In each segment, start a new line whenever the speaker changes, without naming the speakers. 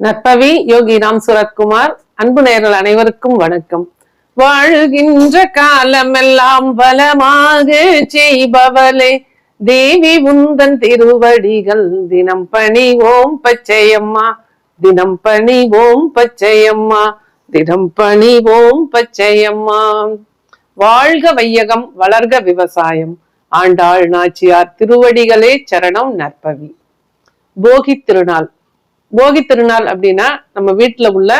நற்பவி யோகி ராம் சுரத்குமார் அன்பு நேயர்கள் அனைவருக்கும் வணக்கம். வாழ்கின்ற காலமெல்லாம் வளமாக செய்பவளே தேவி உந்தன் திருவடிகள் தினம் பணி ஓம் பச்சையம்மா தினம் பணி ஓம் பச்சையம்மா தினம் பணி ஓம் பச்சையம்மா. வாழ்க வையகம் வளர்க விவசாயம் ஆண்டாள் நாச்சியார் திருவடிகளே சரணம் நற்பவி. போகி திருநாள் போகி திருநாள் அப்படின்னா நம்ம வீட்டில் உள்ள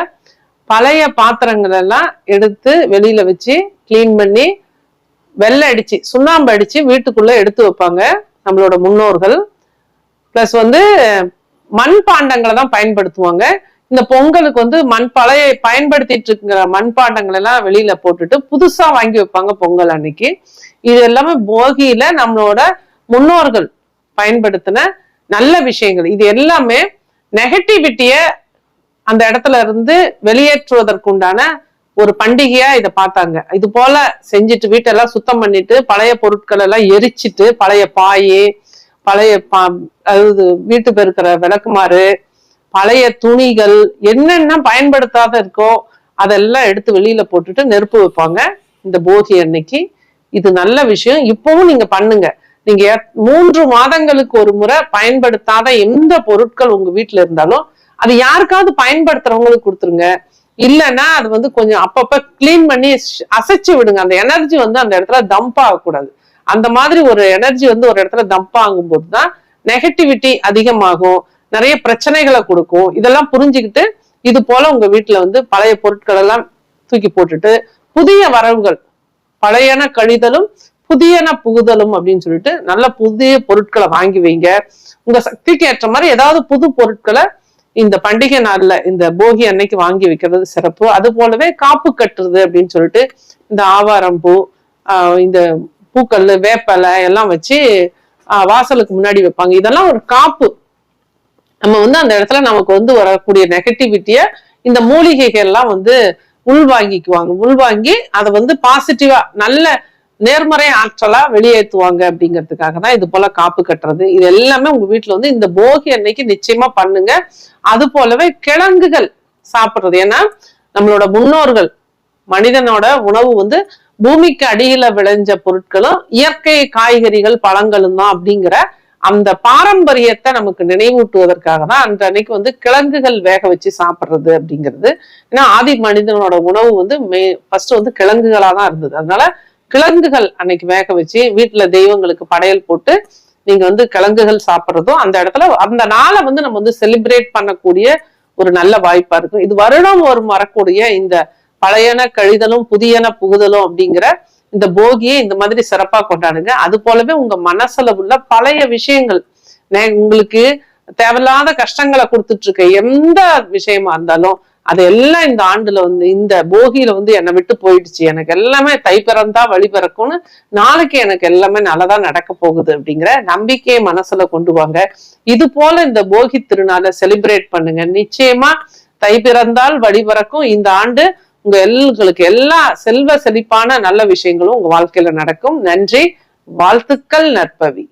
பழைய பாத்திரங்கள் எல்லாம் எடுத்து வெளியில வச்சு க்ளீன் பண்ணி வெள்ளை அடிச்சு சுண்ணாம்பு அடிச்சு வீட்டுக்குள்ள எடுத்து வைப்பாங்க நம்மளோட முன்னோர்கள். ப்ளஸ் வந்து மண் பாண்டங்களை தான் பயன்படுத்துவாங்க. இந்த பொங்கலுக்கு வந்து மண் பழைய பயன்படுத்திட்டு இருக்கிற மண்பாண்டங்கள் எல்லாம் வெளியில போட்டுட்டு புதுசா வாங்கி வைப்பாங்க பொங்கல் அன்னைக்கு. இது எல்லாமே போகியில நம்மளோட முன்னோர்கள் பயன்படுத்தின நல்ல விஷயங்கள். இது எல்லாமே நெகட்டிவிட்டிய அந்த இடத்துல இருந்து வெளியேற்றுவதற்குண்டான ஒரு பண்டிகையா இதை பார்த்தாங்க. இது போல செஞ்சுட்டு வீட்டெல்லாம் சுத்தம் பண்ணிட்டு பழைய பொருட்கள் எல்லாம் எரிச்சிட்டு பழைய பாய் பழைய பா அதாவது வீட்டு பெருக்கிற விளக்குமாறு பழைய துணிகள் என்னென்ன பயன்படுத்தாத இருக்கோ அதெல்லாம் எடுத்து வெளியில போட்டுட்டு நெருப்பு வைப்பாங்க. இந்த போகி அன்னைக்கு. இது நல்ல விஷயம். இப்பவும் நீங்க பண்ணுங்க. நீங்க மூன்று மாதங்களுக்கு ஒரு முறை பயன்படுத்தாத எந்த பொருட்கள் உங்க வீட்டுல இருந்தாலும் அது யாருக்காவது பயன்படுத்துறவங்களுக்கு கொடுத்துருங்க. இல்லைன்னா அது வந்து கொஞ்சம் அப்பப்ப கிளீன் பண்ணி அசைச்சு விடுங்க. அந்த எனர்ஜி வந்து அந்த இடத்துல தம்ப் ஆகக்கூடாது. அந்த மாதிரி ஒரு எனர்ஜி வந்து ஒரு இடத்துல தம்ப் ஆகும்போது தான் நெகட்டிவிட்டி அதிகமாகும். நிறைய பிரச்சனைகளை கொடுக்கும். இதெல்லாம் புரிஞ்சுக்கிட்டு இது போல உங்க வீட்டுல வந்து பழைய பொருட்கள் எல்லாம் தூக்கி போட்டுட்டு புதிய வரவுகள் பழையன கழிதலும் புதியன புகுதலும் அப்படின்னு சொல்லிட்டு நல்ல புதிய பொருட்களை வாங்கி வைங்க. உங்க சக்திக்கு ஏற்ற மாதிரி ஏதாவது புது பொருட்களை இந்த பண்டிகை நாள்ல இந்த போகி அன்னைக்கு வாங்கி வைக்கிறது சிறப்பு. அது போலவே காப்பு கட்டுறது அப்படின்னு சொல்லிட்டு இந்த ஆவாரம் பூ ஆஹ் இந்த பூக்கல் வேப்பலை எல்லாம் வச்சு ஆஹ் வாசலுக்கு முன்னாடி வைப்பாங்க. இதெல்லாம் ஒரு காப்பு. நம்ம வந்து அந்த இடத்துல நமக்கு வந்து வரக்கூடிய நெகட்டிவிட்டிய இந்த மூலிகைகள் எல்லாம் வந்து உள்வாங்கிக்குவாங்க. உள்வாங்கி அதை வந்து பாசிட்டிவா நல்ல நேர்மறை ஆற்றலா வெளியேற்றுவாங்க அப்படிங்கிறதுக்காக தான் இது போல காப்பு கட்டுறது. இது எல்லாமே உங்க வீட்டுல வந்து இந்த போகி அன்னைக்கு நிச்சயமா பண்ணுங்க. அது போலவே கிழங்குகள் சாப்பிடுறது. ஏன்னா நம்மளோட முன்னோர்கள் மனிதனோட உணவு வந்து பூமிக்கு அடியில விளைஞ்ச பொருட்களும் இயற்கை காய்கறிகள் பழங்களும் தான் அப்படிங்கிற அந்த பாரம்பரியத்தை நமக்கு நினைவூட்டுவதற்காக தான் அந்த அன்னைக்கு வந்து கிழங்குகள் வேக வச்சு சாப்பிடுறது அப்படிங்கிறது. ஏன்னா ஆதி மனிதனோட உணவு வந்து மே ஃபர்ஸ்ட் வந்து கிழங்குகளா தான் இருந்தது. அதனால கிழங்குகள் அன்னைக்கு வேக வச்சு வீட்டுல தெய்வங்களுக்கு படையல் போட்டு நீங்க வந்து கிழங்குகள் சாப்பிட்றதும் அந்த இடத்துல அந்த நாளை வந்து நம்ம வந்து செலிப்ரேட் பண்ணக்கூடிய ஒரு நல்ல வாய்ப்பா இருக்கும். இது வருடம் ஒரு வரக்கூடிய இந்த பழையன கழிதலும் புதியன புகுதலும் அப்படிங்கிற இந்த போகியை இந்த மாதிரி சிறப்பா கொண்டாடுங்க. அது போலவே உங்க மனசுல உள்ள பழைய விஷயங்கள் உங்களுக்கு தேவையில்லாத கஷ்டங்களை கொடுத்துட்டு இருக்க எந்த விஷயமா இருந்தாலும் அதெல்லாம் இந்த ஆண்டுல வந்து இந்த போகியில வந்து என்னை விட்டு போயிடுச்சு. எனக்கு எல்லாமே தை பிறந்தா வழி பிறக்கும்னு நாளைக்கு எனக்கு எல்லாமே நல்லதா நடக்க போகுது அப்படிங்கிற நம்பிக்கையை மனசுல கொண்டு வாங்க. இது போல இந்த போகி திருநாளை செலிப்ரேட் பண்ணுங்க. நிச்சயமா தை பிறந்தால் வழி பிறக்கும். இந்த ஆண்டு உங்க எல்களுக்கு எல்லா செல்வ செழிப்பான நல்ல விஷயங்களும் உங்க வாழ்க்கையில நடக்கும். நன்றி. வாழ்த்துக்கள் நற்பவி.